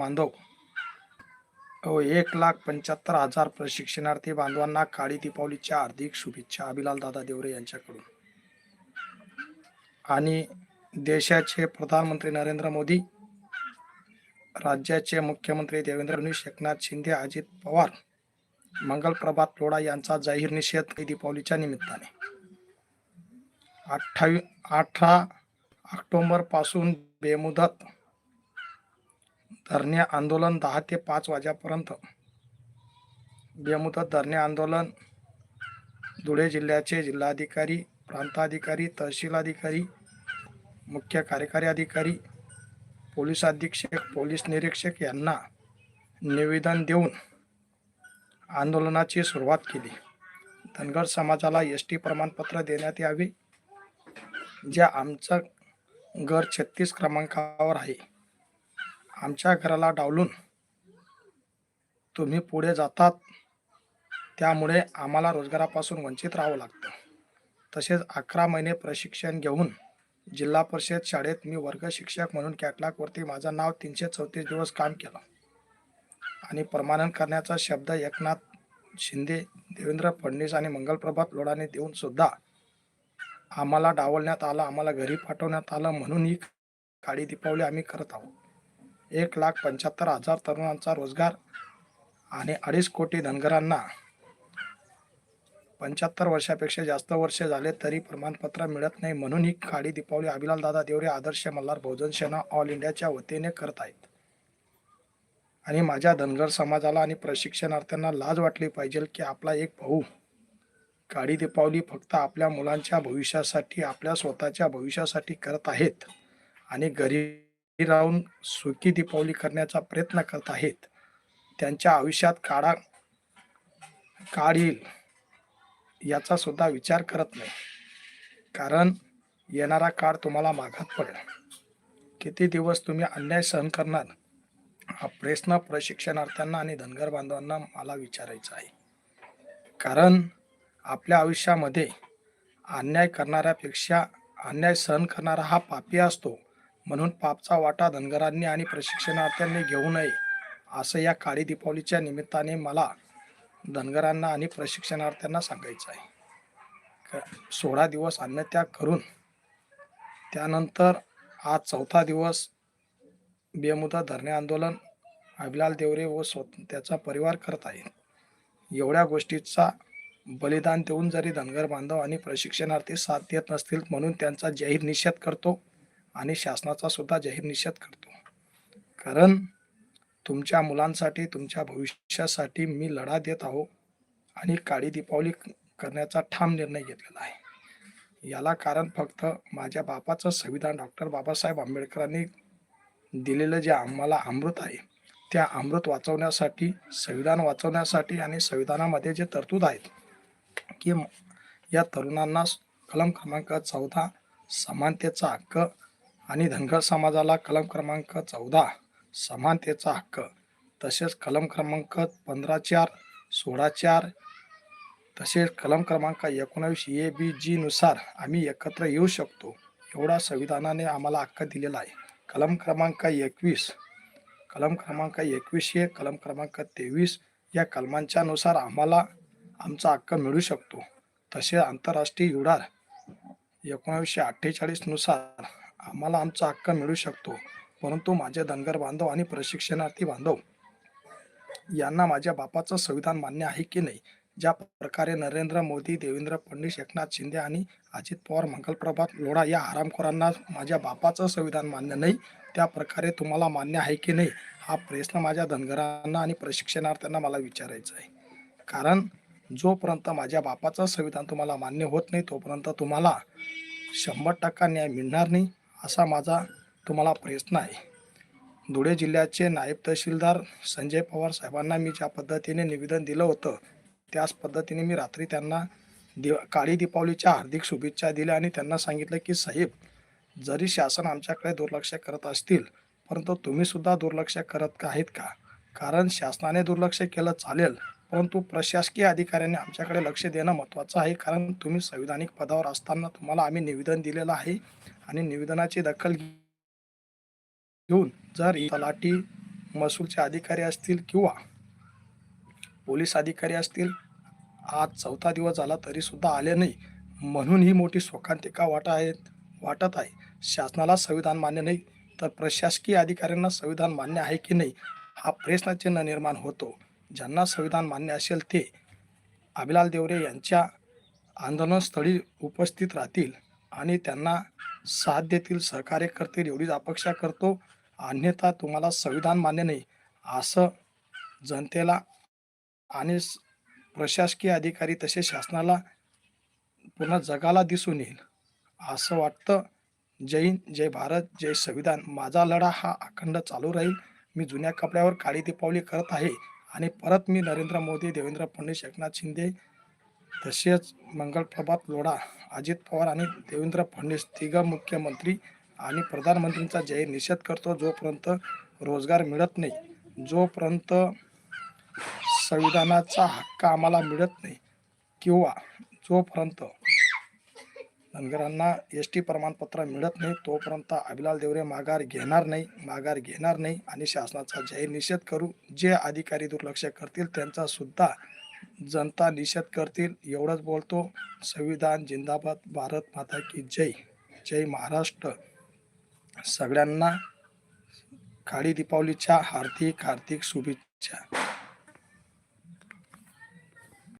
बांधव. हो एक लाख पंच्याहत्तर हजार प्रशिक्षणार्थी बांधवांना काळी दीपावलीच्या हार्दिक शुभेच्छा अभिलाल दादा देवरे यांच्याकडून. आणि देशाचे प्रधानमंत्री नरेंद्र मोदी राज्याचे मुख्यमंत्री देवेंद्र फडणवीस एकनाथ शिंदे अजित पवार मंगल प्रभात लोढा यांचा जाहीर निषेध दीपावलीच्या निमित्ताने. अठ्ठावी अठरा ऑक्टोबरपासून बेमुदत धरणे आंदोलन दहा ते पाच वाजेपर्यंत. बेमुदत धरणे आंदोलन. धुळे जिल्ह्याचे जिल्हाधिकारी प्रांताधिकारी तहसील अधिकारी मुख्य कार्यकारी अधिकारी पोलीस अधीक्षक पोलीस निरीक्षक यांना निवेदन देऊन आंदोलनाची सुरुवात केली. धनगर समाजाला एस टी प्रमाणपत्र देण्यात यावे. ज्या आमचं घर छत्तीस क्रमांकावर आहे. आमच्या घराला डावलून तुम्ही पुढे जातात त्यामुळे आम्हाला रोजगारापासून वंचित राहावं लागतं. तसेच अकरा महिने प्रशिक्षण घेऊन जिल्हा परिषद शाळेत मी वर्ग शिक्षक म्हणून कॅटलॉगवरती माझं नाव तीनशे चौतीस दिवस काम केलं. आणि प्रमाणन करण्याचा शब्द एकनाथ शिंदे देवेंद्र फडणवीस आणि मंगलप्रभात लोढाने देऊन सुद्धा आम्हाला डावलण्यात आलं आम्हाला घरी पाठवण्यात आलं म्हणून ही काळी दीपावली आम्ही करत आहोत. एक लाख पंच्याहत्तर हजार तरुणांचा रोजगार आणि अडीच कोटी धनगरांना पंच्याहत्तर वर्षापेक्षा जास्त वर्ष झाले तरी प्रमाणपत्र मिळत नाही म्हणून ही काळी दीपावली अभिलाल दादा देवरे आदर्श मल्हार बहुजन सेना ऑल इंडियाच्या वतीने करत आहेत. आणि माझ्या धनगर समाजाला आणि प्रशिक्षणार्थ्यांना लाज वाटली पाहिजे की आपला एक भाऊ काळी दीपावली फक्त आपल्या मुलांच्या भविष्यासाठी आपल्या स्वतःच्या भविष्यासाठी करत आहेत आणि गरीब राहून सुखी दीपावली करण्याचा प्रयत्न करत आहेत. त्यांच्या आयुष्यात काळा काळ येईल याचा सुद्धा विचार करत नाही. कारण येणारा काळ तुम्हाला मागात पडेल. किती दिवस तुम्ही अन्याय सहन करणार? हा प्रश्न प्रशिक्षणार्थ्यांना आणि धनगर बांधवांना मला विचारायचा आहे. कारण आपल्या आयुष्यामध्ये अन्याय करणाऱ्यापेक्षा अन्याय सहन करणारा हा पापी असतो. म्हणून पापचा वाटा धनगरांनी आणि प्रशिक्षणार्थ्यांनी घेऊ नये असं या काळी दीपावलीच्या निमित्ताने मला धनगरांना आणि प्रशिक्षणार्थ्यांना सांगायचं आहे. सोळा दिवस अन्नत्याग करून त्यानंतर आज चौथा दिवस बेमुदा धरणे आंदोलन अभिलाल देवरे व स्वत त्याचा परिवार करत आहे एवढ्या गोष्टीचा बलिदान देऊन जरी धनगर बांधव आणि प्रशिक्षणार्थी साथ देत नसतील म्हणून त्यांचा जाहीर निषेध करतो. आणि शासनाचा सुद्धा जाहीर निषेध करतो. कारण तुमच्या मुलांसाठी तुमच्या भविष्यासाठी मी लढा देत आहो आणि काळी दीपावली करण्याचा ठाम निर्णय घेतलेला आहे. याला कारण फक्त माझ्या बापाचं संविधान डॉक्टर बाबासाहेब आंबेडकरांनी दिलेलं जे आम्हाला अमृत आहे त्या अमृत वाचवण्यासाठी संविधान वाचवण्यासाठी आणि संविधानामध्ये जे तरतूद आहेत की या तरुणांना कलम क्रमांक चौदा समानतेचा हक्क आणि धनगर समाजाला कलम क्रमांक चौदा समानतेचा हक्क तसेच कलम क्रमांक पंधरा चार सोळा चार तसेच कलम क्रमांक एकोणावीस ए बी जी नुसार आम्ही एकत्र येऊ शकतो. एवढा संविधानाने आम्हाला हक्क दिलेला आहे. कलम क्रमांक एकवीस कलम क्रमांक एकवीस हे कलम क्रमांक तेवीस या कलमांच्या नुसार आम्हाला आमचा हक्क मिळू शकतो. तसे आंतरराष्ट्रीय युडार एकोणावीसशे अठ्ठेचाळीसनुसार आम्हाला आमचा हक्क मिळू शकतो. परंतु माझे धनगर बांधव आणि प्रशिक्षणार्थी बांधव यांना माझ्या बापाचं संविधान मान्य आहे की नाही? ज्या प्रकारे नरेंद्र मोदी देवेंद्र फडणवीस एकनाथ शिंदे आणि अजित पवार मंगलप्रभात लोढा या आरामखोरांना माझ्या बापाचं संविधान मान्य नाही त्या प्रकारे तुम्हाला मान्य आहे की नाही? हा प्रश्न माझ्या धनगरांना आणि प्रशिक्षणार्थ्यांना मला विचारायचा आहे. कारण जोपर्यंत माझ्या बापाचं संविधान तुम्हाला मान्य होत नाही तोपर्यंत तुम्हाला शंभर टक्का न्याय मिळणार नाही. असा माझा तुम्हाला प्रयत्न आहे. धुळे जिल्ह्याचे नायब तहसीलदार संजय पवार साहेबांना मी ज्या पद्धतीने निवेदन दिलं होतं त्याच पद्धतीने मी रात्री त्यांना दिव काळी दीपावलीच्या हार्दिक शुभेच्छा दिल्या आणि त्यांना सांगितलं की साहेब जरी शासन आमच्याकडे दुर्लक्ष करत असतील परंतु तुम्हीसुद्धा दुर्लक्ष करत आहेत का? कारण शासनाने दुर्लक्ष केलं चालेल परंतु प्रशासकीय अधिकाऱ्यांनी आमच्याकडे लक्ष देणं महत्त्वाचं आहे कारण तुम्ही संविधानिक पदावर असताना तुम्हाला आम्ही निवेदन दिलेलं आहे आणि निवेदनाची दखल घेऊन जर तलाठी महसूलचे अधिकारी असतील किंवा पोलीस अधिकारी असतील आज चौथा दिवस झाला तरी सुद्धा आले नाही. म्हणून ही मोठी शोकांतिका वाट आहे वाटत आहे. शासनाला संविधान मान्य नाही तर प्रशासकीय अधिकाऱ्यांना संविधान मान्य आहे की नाही हा प्रश्नचिन्ह निर्माण होतो. ज्यांना संविधान मान्य असेल ते अभिलाल देवरे यांच्या आंदोलनस्थळी उपस्थित राहतील. आणि त्यांना साथ देतील सहकार्य करतील एवढीच अपेक्षा करतो. अन्यथा तुम्हाला संविधान मान्य नाही असं जनतेला आणि प्रशासकीय अधिकारी तसेच शासनाला पूर्ण जगाला दिसून येईल असं वाटतं. जय हिंद जय भारत जय संविधान. माझा लढा हा अखंड चालू राहील. मी जुन्या कपड्यावर काळी दीपावली करत आहे. आणि परत मी नरेंद्र मोदी देवेंद्र फडणवीस एकनाथ शिंदे तसेच मंगलप्रभात लोढा अजित पवार आणि देवेंद्र फडणवीस तिघ मुख्यमंत्री आणि प्रधानमंत्रींचा जाहीर निषेध करतो. जोपर्यंत रोजगार मिळत नाही जोपर्यंत संविधानाचा हक्क आम्हाला मिळत नाही किंवा जोपर्यंत धनगरांना एस टी प्रमाणपत्र मिळत नाही तोपर्यंत अभिलाल देवरे माघार घेणार नाही माघार घेणार नाही आणि शासनाचा जाहीर निषेध करू. जे अधिकारी दुर्लक्ष करतील त्यांचा सुद्धा जनता निषेध करतील एवढंच बोलतो. संविधान जिंदाबाद भारत माता की जय. जय महाराष्ट्र. सगळ्यांना काळी दीपावलीच्या हार्दिक हार्दिक शुभेच्छा.